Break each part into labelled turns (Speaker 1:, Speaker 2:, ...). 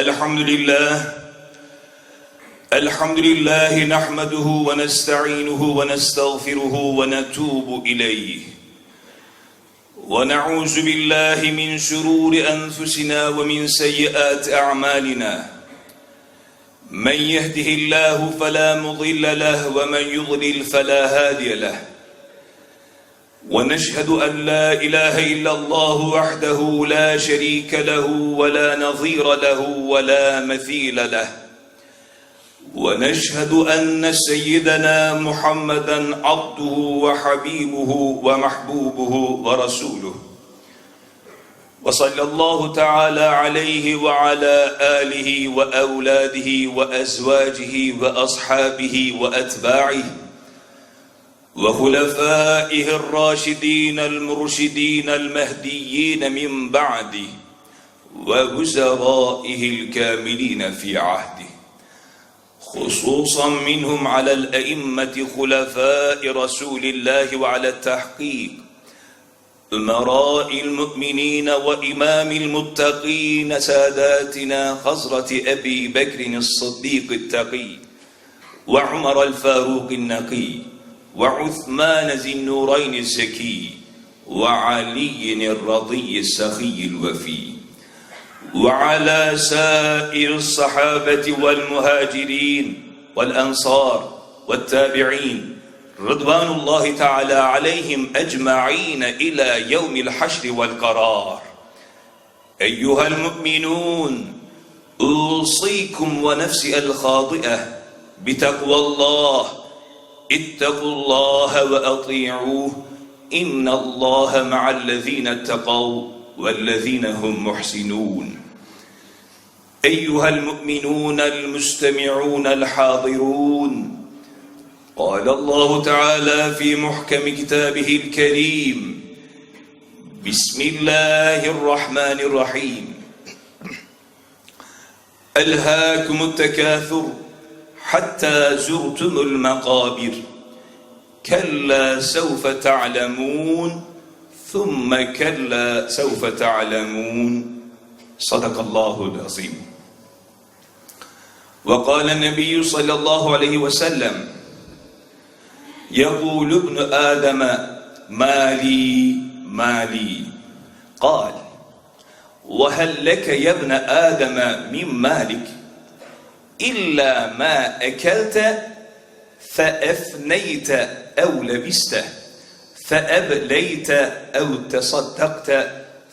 Speaker 1: الحمد لله الحمد لله نحمده ونستعينه ونستغفره ونتوب إليه. ونعوذ بالله من شرور أنفسنا ومن سيئات أعمالنا. من يهده الله فلا مضل له ومن يضلل فلا هادي له. ونشهد أن لا إله إلا الله وحده لا شريك له ولا نظير له ولا مثيل له. ونشهد أن سيدنا محمدا عبده وحبيبه ومحبوبه ورسوله. وصلى الله تعالى عليه وعلى آله وأولاده وأزواجه وأصحابه وأتباعه. وخلفائه الراشدين المرشدين المهديين من بعده ووزرائه الكاملين في عهده. خصوصا منهم على الأئمة خلفاء رسول الله وعلى التحقيق أمراء المؤمنين وإمام المتقين ساداتنا خزرة أبي بكر الصديق التقي وعمر الفاروق النقي. وعثمان ذي النورين الزكي وعلي الرضي السخي الوفي وعلى سائر الصحابة والمهاجرين والأنصار والتابعين رضوان الله تعالى عليهم أجمعين إلى يوم الحشر والقرار. أيها المؤمنون أوصيكم ونفسي الخاطئة بتقوى الله اتقوا الله وأطيعوه إن الله مع الذين اتقوا والذين هم محسنون. أيها المؤمنون المستمعون الحاضرون قال الله تعالى في محكم كتابه الكريم بسم الله الرحمن الرحيم. ألهاكم التكاثر. حتى زرتم المقابر. كلا سوف تعلمون ثم كلا سوف تعلمون. صدق الله العظيم. وقال النبي صلى الله عليه وسلم يقول ابن آدم مالي مالي. قال وهل لك يا ابن آدم من مالك؟ İlla ma ekelte fe efneyte ev lebiste fe ebleyte ev tesaddakte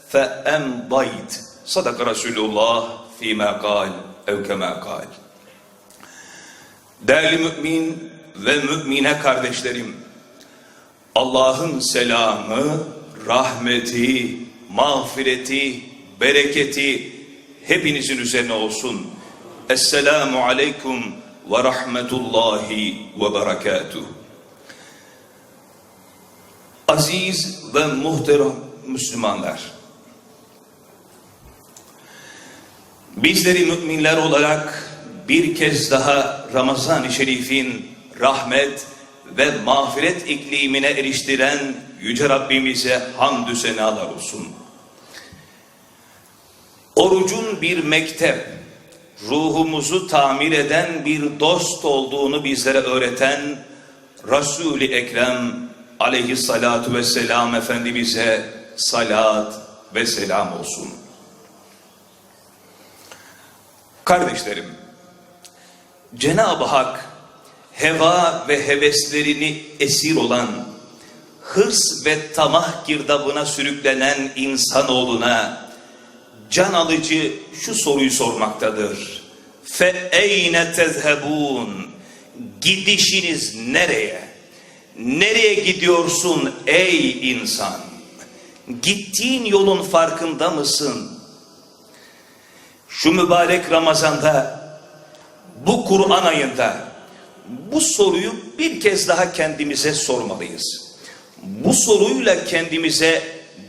Speaker 1: fe emdayt. Sadaka Resulullah fîmâ kal ev kemâ kal. Değerli mümin ve mümine kardeşlerim, Allah'ın selamı, rahmeti, mağfireti, bereketi hepinizin üzerine olsun. Esselamu aleyküm ve rahmetullahi ve berekatuhu. Aziz ve muhterem Müslümanlar, bizleri müminler olarak bir kez daha Ramazan-ı Şerif'in rahmet ve mağfiret iklimine eriştiren Yüce Rabbimize hamdü senalar olsun. Orucun bir mektep, ruhumuzu tamir eden bir dost olduğunu bizlere öğreten Resul-i Ekrem aleyhissalatu vesselam Efendimiz'e salat ve selam olsun. Kardeşlerim, Cenab-ı Hak heva ve heveslerini esir olan, hırs ve tamah girdabına sürüklenen insanoğluna can alıcı şu soruyu sormaktadır. Fe eyne tezhebun? Gidişiniz nereye? Nereye gidiyorsun ey insan? Gittiğin yolun farkında mısın? Şu mübarek Ramazan'da, bu Kur'an ayında bu soruyu bir kez daha kendimize sormalıyız. Bu soruyla kendimize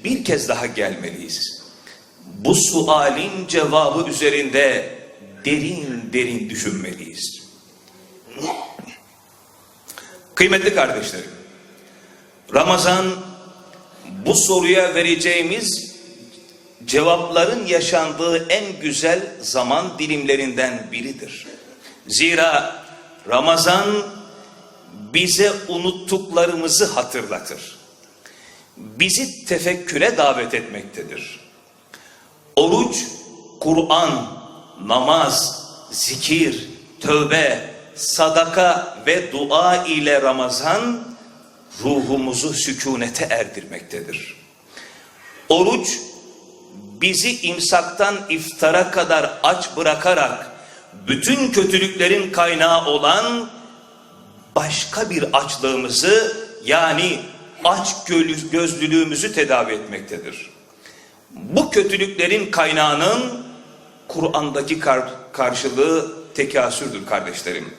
Speaker 1: bir kez daha gelmeliyiz. Bu sualin cevabı üzerinde derin derin düşünmeliyiz. Kıymetli kardeşlerim, Ramazan bu soruya vereceğimiz cevapların yaşandığı en güzel zaman dilimlerinden biridir. Zira Ramazan bize unuttuklarımızı hatırlatır. Bizi tefekküre davet etmektedir. Oruç, Kur'an, namaz, zikir, tövbe, sadaka ve dua ile Ramazan ruhumuzu sükunete erdirmektedir. Oruç bizi imsaktan iftara kadar aç bırakarak bütün kötülüklerin kaynağı olan başka bir açlığımızı yani aç gözlülüğümüzü tedavi etmektedir. Bu kötülüklerin kaynağının Kur'an'daki kar karşılığı tekasürdür kardeşlerim.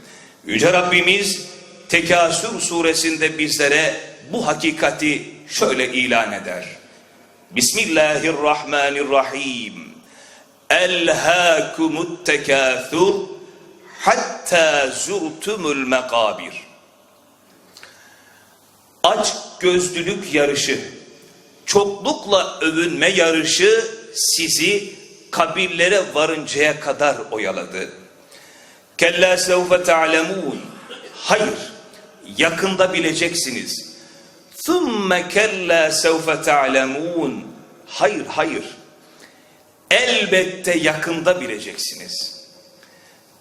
Speaker 1: Yüce Rabbimiz Tekasür suresinde bizlere bu hakikati şöyle ilan eder. Bismillahirrahmanirrahim. Elhâkumut tekâthur hatta zurtumul mekabir. Aç gözlülük yarışı, çoklukla övünme yarışı sizi kabirlere varıncaya kadar oyaladı. Kella sevfe ta'lemun. Hayır, yakında bileceksiniz. Thumme kella sevfe ta'lemun. Hayır, hayır. Elbette yakında bileceksiniz.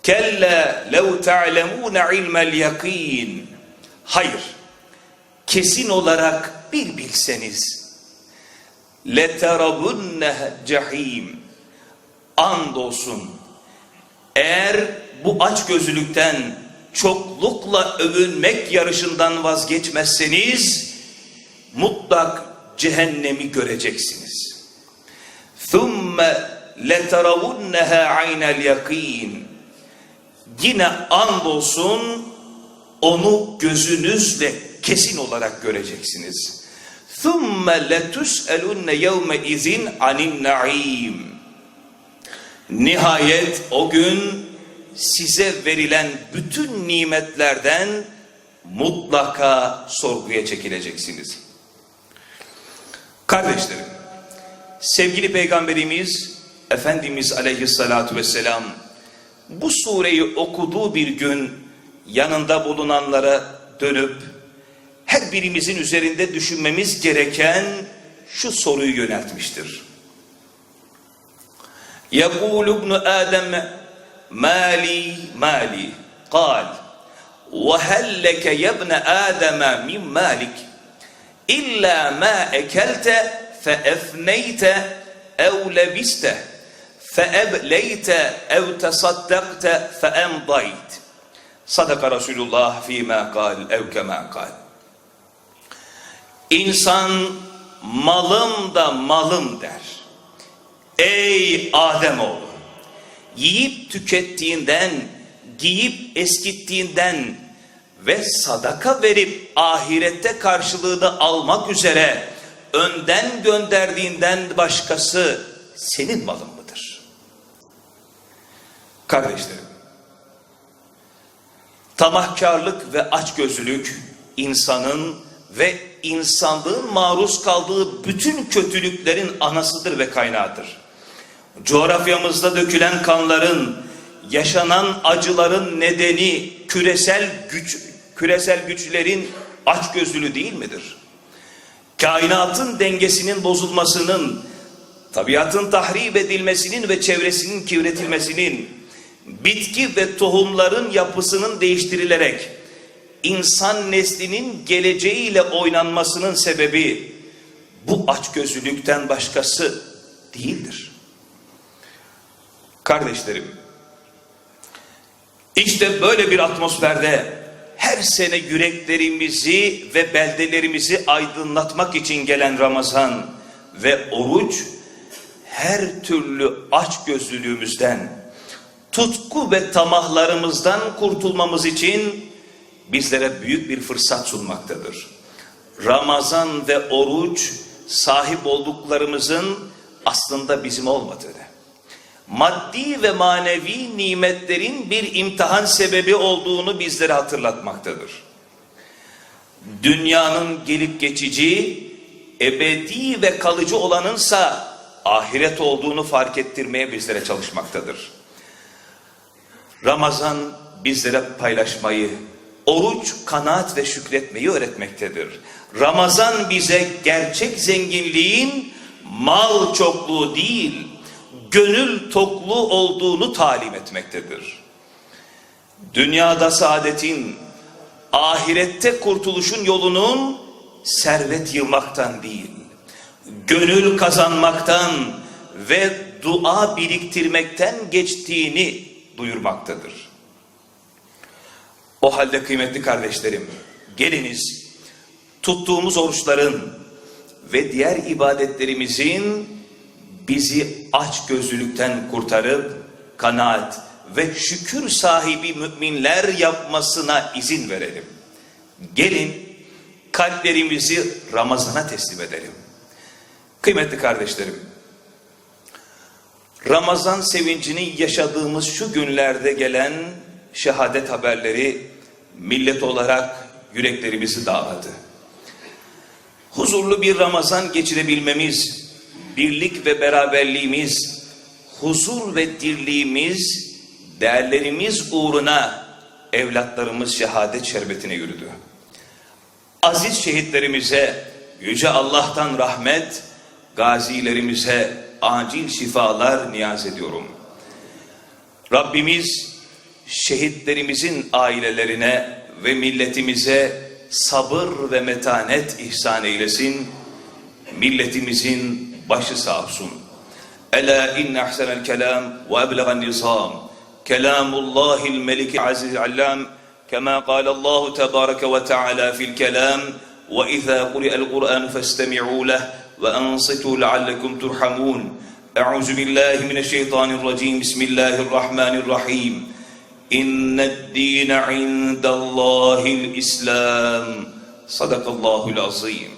Speaker 1: Kella lev ta'lemune ilmel yakin. Hayır, kesin olarak bir bilseniz Leterabunne cehim. Andolsun. Eğer bu aç gözlülükten çoklukla övünmek yarışından vazgeçmezseniz mutlak cehennemi göreceksiniz. ثُمَّ لَتَرَوُنَّهَا عَيْنَ الْيَقِينَ Yine andolsun onu gözünüzle kesin olarak göreceksiniz. ثُمَّ لَتُسْأَلُنَّ يَوْمَ اِذٍ عَنِ النَّعِيمِ Nihayet o gün size verilen bütün nimetlerden mutlaka sorguya çekileceksiniz. Kardeşlerim, sevgili Peygamberimiz Efendimiz Aleyhisselatü Vesselam bu sureyi okuduğu bir gün yanında bulunanlara dönüp her birimizin üzerinde düşünmemiz gereken şu soruyu yöneltmiştir. يقول ابن آدم مالي مالي قال وهل لك يا ابن آدم من مالك إلا ما أكلت فأفنيت أو لبست فأبليت أو تصدقت فأمضيت صدق رسول الله فيما قال أو كما قال İnsan malım da malım der. Ey Ademoğlu! Yiyip tükettiğinden, giyip eskittiğinden ve sadaka verip ahirette karşılığını almak üzere önden gönderdiğinden başkası senin malın mıdır? Kardeşlerim, tamahkarlık ve açgözlülük insanın ve insanlığın maruz kaldığı bütün kötülüklerin anasıdır ve kaynağıdır. Coğrafyamızda dökülen kanların, yaşanan acıların nedeni küresel güç, küresel güçlerin açgözlülüğü değil midir? Kainatın dengesinin bozulmasının, tabiatın tahrip edilmesinin ve çevresinin kivretilmesinin, bitki ve tohumların yapısının değiştirilerek, insan neslinin geleceğiyle oynanmasının sebebi, bu açgözlülükten başkası değildir. Kardeşlerim, işte böyle bir atmosferde her sene yüreklerimizi ve beldelerimizi aydınlatmak için gelen Ramazan ve oruç her türlü açgözlülüğümüzden, tutku ve tamahlarımızdan kurtulmamız için bizlere büyük bir fırsat sunmaktadır. Ramazan ve oruç sahip olduklarımızın aslında bizim olmadığını, maddi ve manevi nimetlerin bir imtihan sebebi olduğunu bizlere hatırlatmaktadır. Dünyanın gelip geçici, ebedi ve kalıcı olanınsa ahiret olduğunu fark ettirmeye bizlere çalışmaktadır. Ramazan bizlere paylaşmayı, oruç, kanaat ve şükretmeyi öğretmektedir. Ramazan bize gerçek zenginliğin mal çokluğu değil, gönül tokluğu olduğunu talim etmektedir. Dünyada saadetin, ahirette kurtuluşun yolunun servet yığmaktan değil, gönül kazanmaktan ve dua biriktirmekten geçtiğini duyurmaktadır. O halde kıymetli kardeşlerim, geliniz tuttuğumuz oruçların ve diğer ibadetlerimizin bizi aç gözlülükten kurtarıp kanaat ve şükür sahibi müminler yapmasına izin verelim. Gelin kalplerimizi Ramazan'a teslim edelim. Kıymetli kardeşlerim, Ramazan sevincini yaşadığımız şu günlerde gelen şehadet haberleri millet olarak yüreklerimizi dağladı. Huzurlu bir Ramazan geçirebilmemiz, birlik ve beraberliğimiz, huzur ve dirliğimiz, değerlerimiz uğruna evlatlarımız şehadet şerbetine yürüdü. Aziz şehitlerimize Yüce Allah'tan rahmet, gazilerimize acil şifalar niyaz ediyorum. Rabbimiz şehitlerimizin ailelerine ve milletimize sabır ve metanet ihsan eylesin. Milletimizin başı sağ olsun. Ela inne ahsenel kelam ve eblegan nizam. Kelamullahil meliki aziz allam. Kema kalallahu tebareke ve teala fil kelam. Ve izâ kuri'el Kur'an festemi'û leh ve ansitû leallekum turhamûn. Euzu billahi mineşşeytanirracim. Bismillahirrahmanirrahim. إن الدين عند الله الإسلام. صدق الله العظيم.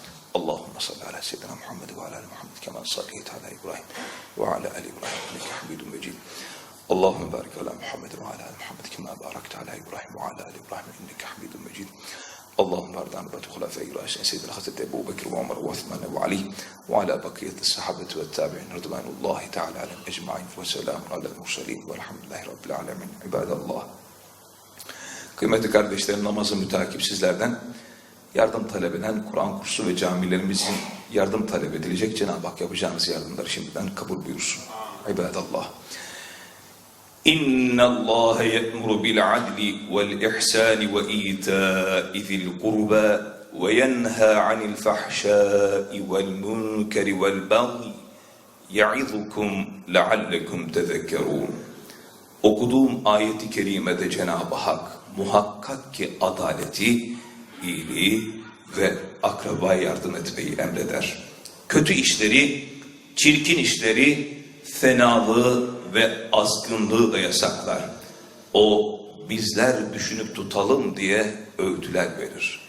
Speaker 1: اللهم صل على سيدنا محمد وعلى آل محمد كما صليت على إبراهيم وعلى آل إبراهيم إنك حميد مجيد. اللهم بارك على محمد وعلى آل محمد كما باركت على إبراهيم وعلى آل إبراهيم إنك حميد مجيد. اللهم بارك عن بات خلفاء الراشدين سيدنا الخطيب أبو بكر وعمر وعثمان وعلي وعلى بقية الصحابة والتابعين رضوان الله تعالى عليهم أجمعين. وسلام على المرسلين. والحمد لله رب العالمين. عباد الله Kıymetli kardeşlerim namazı mütakip sizlerden yardım talep eden Kur'an kursu ve camilerimizin yardım talep edilecek Cenab-ı Hak yapacağımız yardımları şimdiden kabul buyursun. İbadallah. İnna Allah ye'muru bil adli vel ihsani ve ita'i zil kurba ve yenha anil fahşai vel munkeri vel baghi ya'izukum leallekum tezekkerun. Okuduğum ayeti kerimede Cenab-ı Hak muhakkak ki adaleti, iyiliği ve akrabaya yardım etmeyi emreder. Kötü işleri, çirkin işleri, fenalığı ve azgınlığı da yasaklar. O bizler düşünüp tutalım diye öğütler verir.